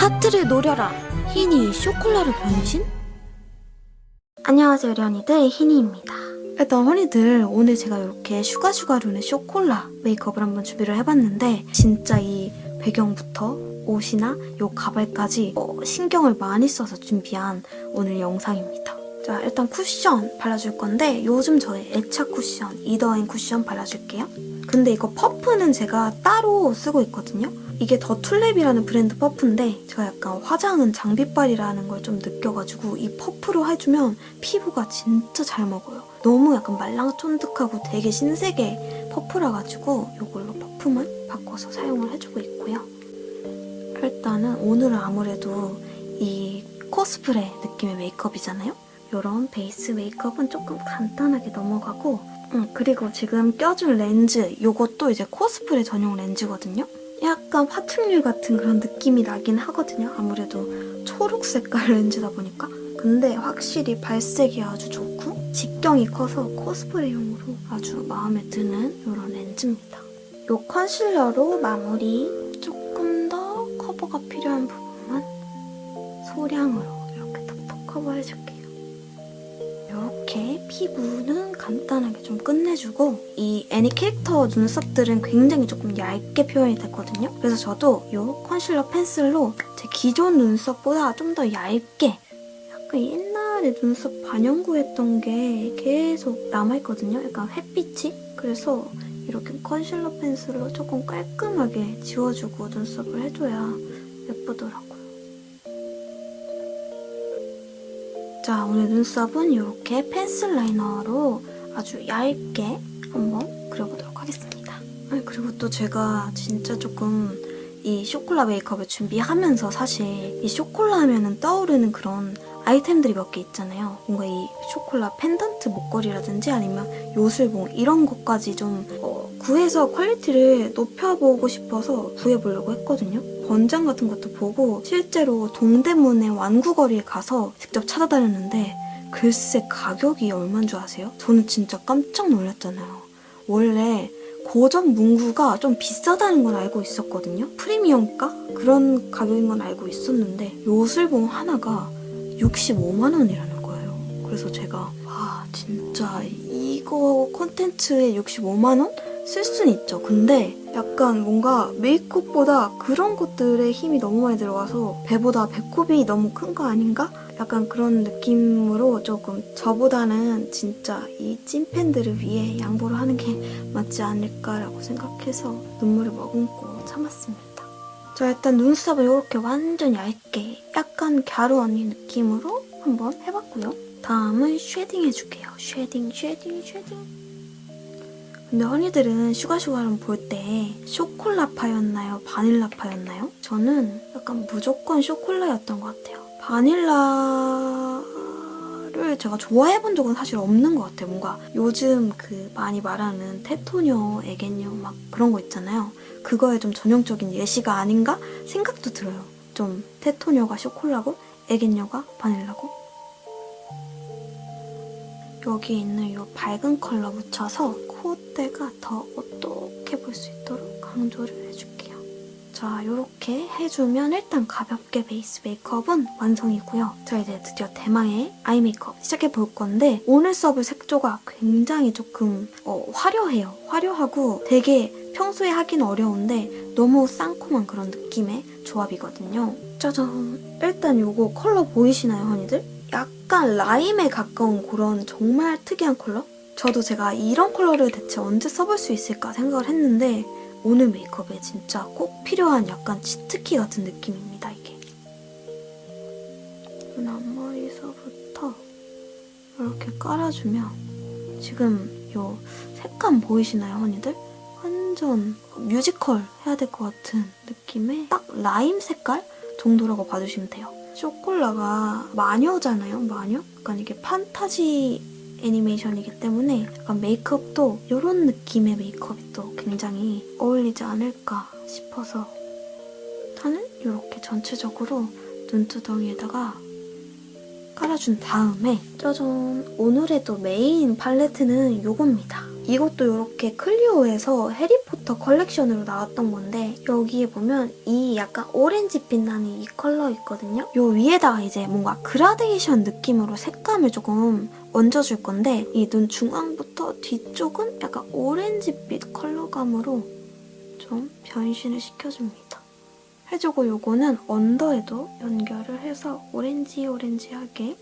하트를 노려라. 희니 쇼콜라를 변신? 안녕하세요, 련이들 희니입니다. 일단 허니들 오늘 제가 이렇게 슈가슈가룬의 쇼콜라 메이크업을 한번 준비를 해봤는데 진짜 이 배경부터 옷이나 요 가발까지 어, 신경을 많이 써서 준비한 오늘 영상입니다. 자 일단 쿠션 발라줄 건데 요즘 저의 애착 쿠션 이더앤 쿠션 발라줄게요. 근데 이거 퍼프는 제가 따로 쓰고 있거든요. 이게 더 툴랩이라는 브랜드 퍼프인데 제가 약간 화장은 장비빨이라는 걸 좀 느껴가지고 이 퍼프로 해주면 피부가 진짜 잘 먹어요. 너무 약간 말랑쫀득하고 되게 신세계 퍼프라 가지고 이걸로 퍼프만 바꿔서 사용을 해주고 있고요. 일단은 오늘은 아무래도 이 코스프레 느낌의 메이크업이잖아요. 이런 베이스 메이크업은 조금 간단하게 넘어가고 음, 그리고 지금 껴준 렌즈 이것도 이제 코스프레 전용 렌즈거든요. 약간 화촉률 같은 그런 느낌이 나긴 하거든요. 아무래도 초록 색깔 렌즈다 보니까. 근데 확실히 발색이 아주 좋고 직경이 커서 코스프레용으로 아주 마음에 드는 이런 렌즈입니다. 이 컨실러로 마무리 조금 더 커버가 필요한 부분만 소량으로 이렇게 톡톡 커버해줄게요. 피부는 간단하게 좀 끝내주고 이 애니 캐릭터 눈썹들은 굉장히 조금 얇게 표현이 됐거든요. 그래서 저도 이 컨실러 펜슬로 제 기존 눈썹보다 좀 더 얇게 약간 옛날에 눈썹 반영구 했던 게 계속 남아있거든요. 약간 햇빛이. 그래서 이렇게 컨실러 펜슬로 조금 깔끔하게 지워주고 눈썹을 해줘야 예쁘더라고요. 자, 오늘 눈썹은 이렇게 펜슬 라이너로 아주 얇게 한번 그려보도록 하겠습니다. 아니, 그리고 또 제가 진짜 조금 이 쇼콜라 메이크업을 준비하면서 사실 이 쇼콜라 하면은 떠오르는 그런 아이템들이 몇 개 있잖아요. 뭔가 이 쇼콜라 펜던트 목걸이라든지 아니면 요술봉 이런 것까지 좀 어, 구해서 퀄리티를 높여보고 싶어서 구해보려고 했거든요. 번장 같은 것도 보고 실제로 동대문의 완구거리에 가서 직접 찾아다녔는데 글쎄 가격이 얼마인 줄 아세요? 저는 진짜 깜짝 놀랐잖아요. 원래 고전 문구가 좀 비싸다는 건 알고 있었거든요. 프리미엄가? 그런 가격인 건 알고 있었는데 요술봉 하나가 65만 원이라는 거예요. 그래서 제가 와 진짜 이거 콘텐츠에 65만 원? 쓸 수는 있죠. 근데 약간 뭔가 메이크업보다 그런 것들에 힘이 너무 많이 들어가서 배보다 배꼽이 너무 큰 거 아닌가? 약간 그런 느낌으로 조금 저보다는 진짜 이 찐팬들을 위해 양보를 하는 게 맞지 않을까라고 생각해서 눈물을 머금고 참았습니다. 자 일단 눈썹을 이렇게 완전 얇게 약간 갸루 언니 느낌으로 한번 해봤고요. 다음은 쉐딩 해줄게요. 쉐딩 쉐딩 쉐딩 근데 허니들은 슈가슈가를 볼 때 쇼콜라파였나요? 바닐라파였나요? 저는 약간 무조건 쇼콜라였던 것 같아요. 바닐라를 제가 좋아해본 적은 사실 없는 것 같아요. 뭔가 요즘 그 많이 말하는 테토뇨, 애견뇨 막 그런 거 있잖아요. 그거에 좀 전형적인 예시가 아닌가 생각도 들어요. 좀 테토뇨가 쇼콜라고 애견녀가 바닐라고 여기 있는 이 밝은 컬러 묻혀서 콧대가 더 어떻게 볼 수 있도록 강조를 해줄게요. 자, 이렇게 해주면 일단 가볍게 베이스 메이크업은 완성이고요. 자, 이제 드디어 대망의 아이 메이크업 시작해 볼 건데 오늘 써볼 색조가 굉장히 조금 어, 화려해요. 화려하고 되게 평소에 하긴 어려운데 너무 쌍콤한 그런 느낌의 조합이거든요. 짜잔! 일단 이거 컬러 보이시나요, 허니들? 약간 라임에 가까운 그런 정말 특이한 컬러? 저도 제가 이런 컬러를 대체 언제 써볼 수 있을까 생각을 했는데 오늘 메이크업에 진짜 꼭 필요한 약간 치트키 같은 느낌입니다, 이게. 눈 앞머리서부터 이렇게 깔아주면 지금 요 색감 보이시나요, 허니들? 완전 뮤지컬 해야 될 것 같은 느낌의 딱 라임 색깔 정도라고 봐주시면 돼요. 쇼콜라가 마녀잖아요, 마녀? 약간 이게 판타지 애니메이션이기 때문에 약간 메이크업도 이런 느낌의 메이크업이 또 굉장히 어울리지 않을까 싶어서 저는 이렇게 전체적으로 눈두덩이에다가 깔아준 다음에 짜잔 오늘의 또 메인 팔레트는 이겁니다. 이것도 이렇게 클리오에서 해리포터 컬렉션으로 나왔던 건데 여기에 보면 이 약간 오렌지빛 나는 이 컬러 있거든요. 요 위에다가 이제 뭔가 그라데이션 느낌으로 색감을 조금 얹어줄 건데 이 눈 중앙부터 뒤쪽은 약간 오렌지빛 컬러감으로 좀 변신을 시켜줍니다. 해주고 요거는 언더에도 연결을 해서 오렌지 오렌지하게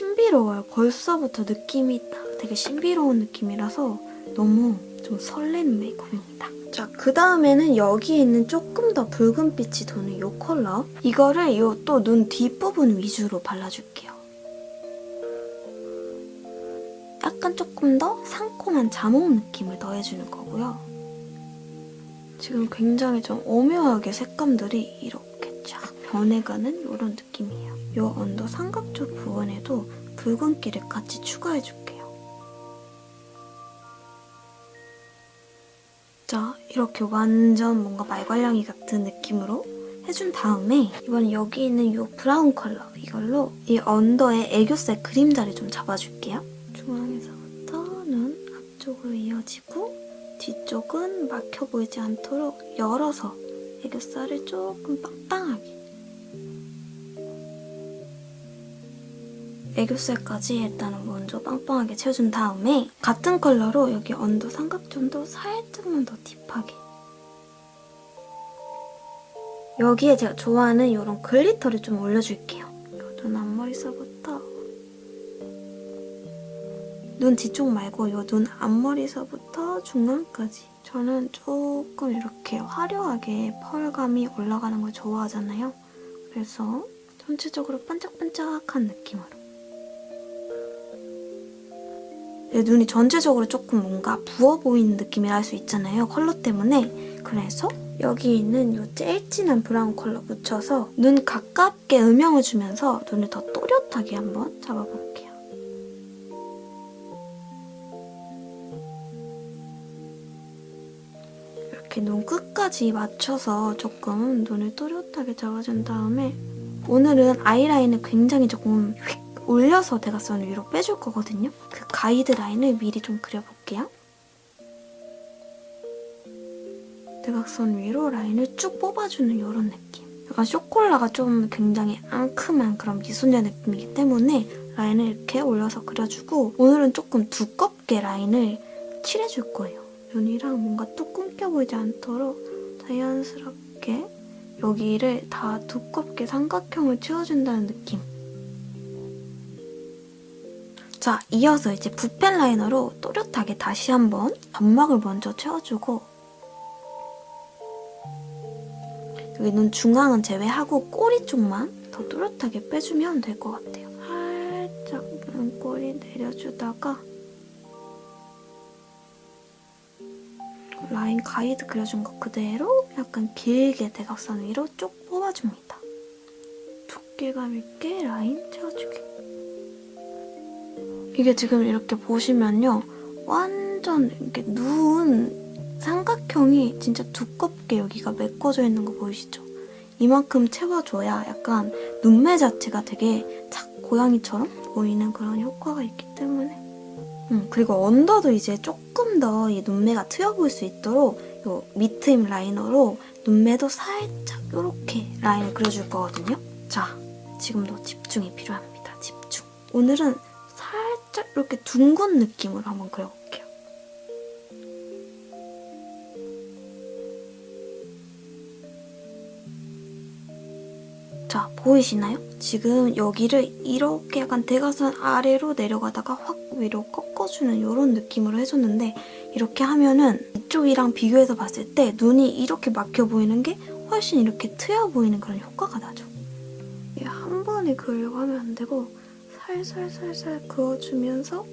신비로워요. 벌써부터 느낌이 딱 되게 신비로운 느낌이라서 너무 좀 설레는 메이크업입니다. 자, 그 다음에는 여기에 있는 조금 더 붉은 빛이 도는 이 컬러. 이거를 요또눈 뒷부분 위주로 발라줄게요. 약간 조금 더 상콤한 자몽 느낌을 더해주는 거고요. 지금 굉장히 좀 오묘하게 색감들이 이렇게 쫙 변해가는 이런 느낌이에요. 이 언더 삼각존 부분에도 붉은기를 같이 추가해 줄게요. 자, 이렇게 완전 뭔가 말괄량이 같은 느낌으로 해준 다음에 이번엔 여기 있는 이 브라운 컬러 이걸로 이 언더에 애교살 그림자를 좀 잡아줄게요. 중앙에서부터 눈 앞쪽으로 이어지고 뒤쪽은 막혀 보이지 않도록 열어서 애교살을 조금 빵빵하게 애교살까지 일단은 먼저 빵빵하게 채워준 다음에 같은 컬러로 여기 언더 삼각존도 살짝만 더 딥하게 여기에 제가 좋아하는 이런 글리터를 좀 올려줄게요. 이눈 앞머리서부터 눈 뒤쪽 말고 이 눈 앞머리서부터 중앙까지 저는 조금 이렇게 화려하게 펄감이 올라가는 걸 좋아하잖아요. 그래서 전체적으로 반짝반짝한 느낌으로 눈이 전체적으로 조금 뭔가 부어 보이는 느낌이라 할 수 있잖아요. 컬러 때문에. 그래서 여기 있는 이 제일 진한 브라운 컬러 묻혀서 눈 가깝게 음영을 주면서 눈을 더 또렷하게 한번 잡아볼게요. 이렇게 눈 끝까지 맞춰서 조금 눈을 또렷하게 잡아준 다음에 오늘은 아이라인을 굉장히 조금 휙 올려서 대각선 위로 빼줄 거거든요. 그 가이드 라인을 미리 좀 그려볼게요. 대각선 위로 라인을 쭉 뽑아주는 이런 느낌. 약간 쇼콜라가 좀 굉장히 앙큼한 그런 미소녀 느낌이기 때문에 라인을 이렇게 올려서 그려주고 오늘은 조금 두껍게 라인을 칠해줄 거예요. 눈이랑 뭔가 뚝 끊겨 보이지 않도록 자연스럽게 여기를 다 두껍게 삼각형을 채워준다는 느낌. 자, 이어서 이제 붓펜 라이너로 또렷하게 다시 한번 점막을 먼저 채워주고 여기 눈 중앙은 제외하고 꼬리 쪽만 더 또렷하게 빼주면 될 것 같아요. 살짝 눈꼬리 내려주다가 라인 가이드 그려준 거 그대로 약간 길게 대각선 위로 쭉 뽑아줍니다. 두께감 있게 라인 채워주기. 이게 지금 이렇게 보시면요. 완전 이렇게 누운 삼각형이 진짜 두껍게 여기가 메꿔져 있는 거 보이시죠? 이만큼 채워줘야 약간 눈매 자체가 되게 착 고양이처럼 보이는 그런 효과가 있기 때문에 음, 그리고 언더도 이제 조금 더 이 눈매가 트여 보일 수 있도록 요 밑트임 라이너로 눈매도 살짝 이렇게 라인을 그려줄 거거든요. 자, 지금도 집중이 필요합니다. 집중. 오늘은 살짝 이렇게 둥근 느낌으로 한번 그려볼게요. 자, 보이시나요? 지금 여기를 이렇게 약간 대각선 아래로 내려가다가 확 위로 꺾어주는 이런 느낌으로 해줬는데 이렇게 하면은 이쪽이랑 비교해서 봤을 때 눈이 이렇게 막혀 보이는 게 훨씬 이렇게 트여 보이는 그런 효과가 나죠. 이게 한 번에 그으려고 하면 안 되고 살살살살 그어주면서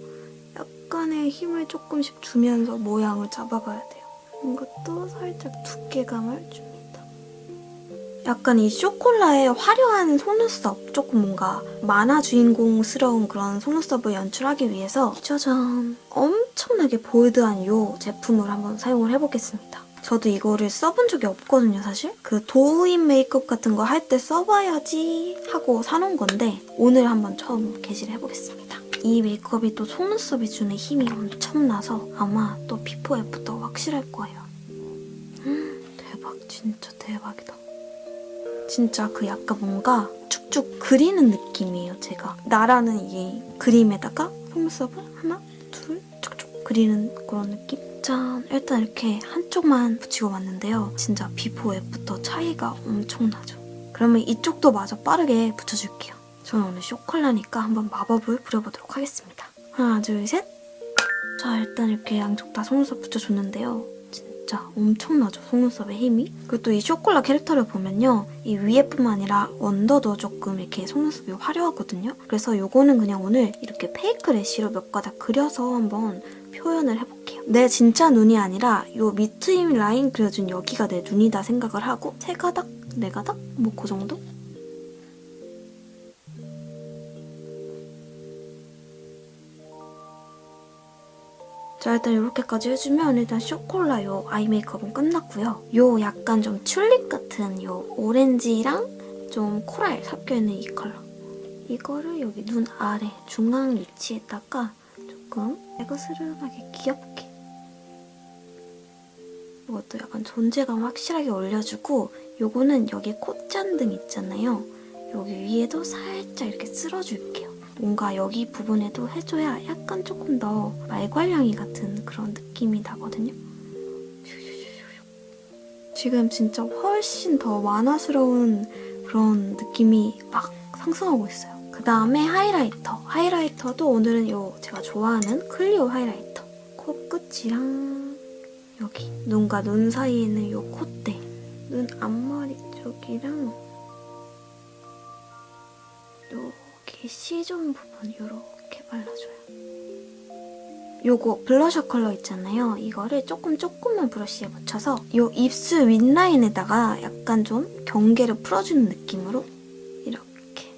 약간의 힘을 조금씩 주면서 모양을 잡아가야 돼요. 이것도 살짝 두께감을 줍니다. 약간 이 쇼콜라의 화려한 속눈썹, 조금 뭔가 만화 주인공스러운 그런 속눈썹을 연출하기 위해서 짜잔! 엄청나게 볼드한 이 제품을 한번 사용을 해보겠습니다. 저도 이거를 써본 적이 없거든요, 사실. 그 도우인 메이크업 같은 거 할 때 써봐야지 하고 사놓은 건데 오늘 한번 처음 게시를 해보겠습니다. 이 메이크업이 또 속눈썹이 주는 힘이 엄청나서 아마 또 비포 애프터 확실할 거예요. 음, 대박, 진짜 대박이다. 진짜 그 약간 뭔가 쭉쭉 그리는 느낌이에요, 제가. 나라는 이 그림에다가 속눈썹을 하나, 둘, 쭉쭉 그리는 그런 느낌? 짠! 일단 이렇게 한쪽만 붙이고 왔는데요. 진짜 비포 애프터 차이가 엄청나죠. 그러면 이쪽도 마저 빠르게 붙여줄게요. 저는 오늘 쇼콜라니까 한번 마법을 부려보도록 하겠습니다. 하나, 둘, 셋! 자, 일단 이렇게 양쪽 다 속눈썹 붙여줬는데요. 진짜 엄청나죠, 속눈썹의 힘이? 그리고 또 이 쇼콜라 캐릭터를 보면요. 이 위에뿐만 아니라 언더도 조금 이렇게 속눈썹이 화려하거든요. 그래서 요거는 그냥 오늘 이렇게 페이크 래쉬로 몇 가닥 그려서 한번 표현을 해볼게요. 내 진짜 눈이 아니라 요 밑트임 라인 그려준 여기가 내 눈이다 생각을 하고 세 가닥, 네 가닥? 뭐 그 정도? 자 일단 이렇게까지 해주면 일단 쇼콜라 요 아이 메이크업은 끝났고요. 요 약간 좀 튤립 같은 요 오렌지랑 좀 코랄 섞여있는 이 컬러. 이거를 여기 눈 아래 중앙 위치에다가 조금 애거스름하게 귀엽게 이것도 약간 존재감 확실하게 올려주고 요거는 여기 콧잔등 있잖아요. 여기 위에도 살짝 이렇게 쓸어줄게요. 뭔가 여기 부분에도 해줘야 약간 조금 더 말괄량이 같은 그런 느낌이 나거든요. 지금 진짜 훨씬 더 만화스러운 그런 느낌이 막 상승하고 있어요. 그 다음에 하이라이터. 하이라이터도 오늘은 요 제가 좋아하는 클리오 하이라이터. 코끝이랑 여기 눈과 눈 사이에 있는 요 콧대. 눈 앞머리 쪽이랑 여기 C존 부분 이렇게 발라줘요. 요거 블러셔 컬러 있잖아요. 이거를 조금 조금만 브러쉬에 묻혀서 요 입술 윗라인에다가 약간 좀 경계를 풀어주는 느낌으로 이렇게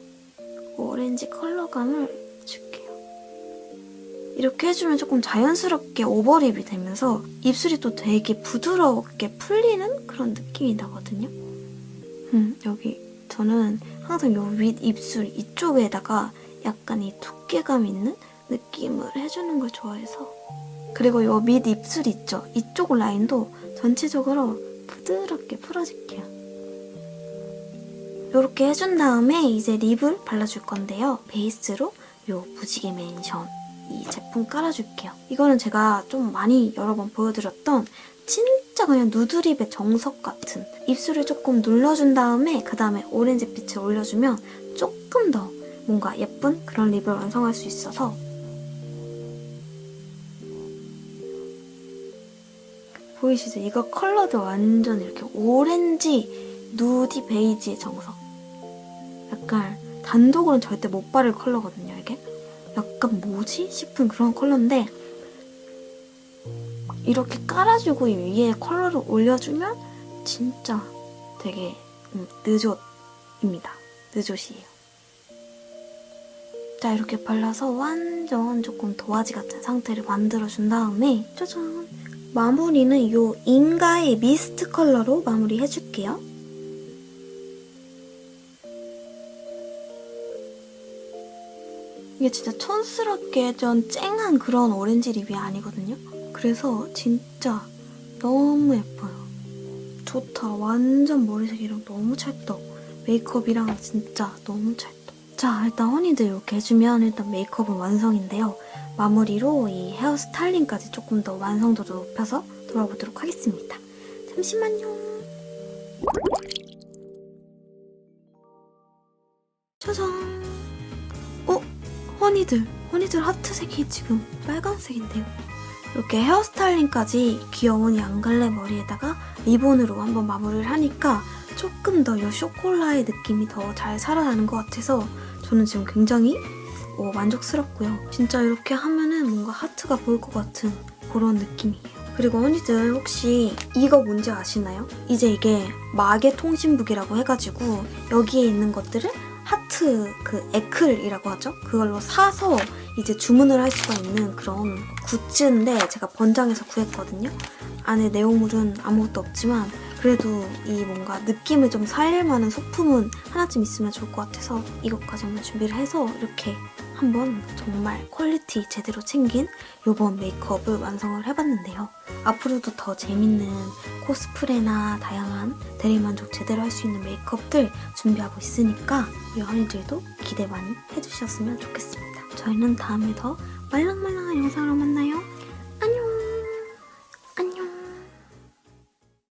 오렌지 컬러감을. 이렇게 해주면 조금 자연스럽게 오버립이 되면서 입술이 또 되게 부드럽게 풀리는 그런 느낌이 나거든요. 음, 여기 저는 항상 요윗 입술 이쪽에다가 약간 이 두께감 있는 느낌을 해주는 걸 좋아해서 그리고 요밑 입술 있죠? 이쪽 라인도 전체적으로 부드럽게 풀어줄게요. 이렇게 해준 다음에 이제 립을 발라줄 건데요. 베이스로 요 무지개 맨션 이 제품 깔아줄게요. 이거는 제가 좀 많이 여러 번 보여드렸던 진짜 그냥 누드립의 정석 같은 입술을 조금 눌러준 다음에 그 다음에 오렌지빛을 올려주면 조금 더 뭔가 예쁜 그런 립을 완성할 수 있어서 보이시죠? 이거 컬러도 완전 이렇게 오렌지, 누디, 베이지의 정석. 약간 단독으로는 절대 못 바를 컬러거든요, 이게. 약간 뭐지? 싶은 그런 컬러인데 이렇게 깔아주고 이 위에 컬러를 올려주면 진짜 되게 음, 느좋입니다. 느좋이에요. 자 이렇게 발라서 완전 조금 도화지 같은 상태를 만들어준 다음에 짜잔 마무리는 이 인가의 미스트 컬러로 마무리해줄게요. 이게 진짜 촌스럽게 좀 쨍한 그런 오렌지 립이 아니거든요. 그래서 진짜 너무 예뻐요. 좋다. 완전 머리색이랑 너무 찰떡. 메이크업이랑 진짜 너무 찰떡. 자, 일단 허니들 이렇게 해주면 일단 메이크업은 완성인데요. 마무리로 이 헤어 스타일링까지 조금 더 완성도를 높여서 돌아보도록 하겠습니다. 잠시만요. 짜잔. 어? 허니들. 허니들 하트색이 지금 빨간색인데요. 이렇게 헤어 스타일링까지 귀여운 양갈래 머리에다가 리본으로 한번 마무리를 하니까 조금 더 이 쇼콜라의 느낌이 더 잘 살아나는 것 같아서 저는 지금 굉장히 어, 만족스럽고요. 진짜 이렇게 하면은 뭔가 하트가 보일 것 같은 그런 느낌이에요. 그리고 언니들 혹시 이거 뭔지 아시나요? 이제 이게 마개 통신북이라고 해가지고 여기에 있는 것들을 하트 그 에클이라고 하죠? 그걸로 사서 이제 주문을 할 수가 있는 그런 굿즈인데 제가 번장해서 구했거든요. 안에 내용물은 아무것도 없지만 그래도 이 뭔가 느낌을 좀 살릴 만한 소품은 하나쯤 있으면 좋을 것 같아서 이것까지 한번 준비를 해서 이렇게 한번 정말 퀄리티 제대로 챙긴 요번 메이크업을 완성을 해봤는데요. 앞으로도 더 재밌는 코스프레나 다양한 대리만족 제대로 할 수 있는 메이크업들 준비하고 있으니까 언니들도 기대 많이 해주셨으면 좋겠습니다. 저희는 다음에 더 말랑말랑한 영상으로 만나요.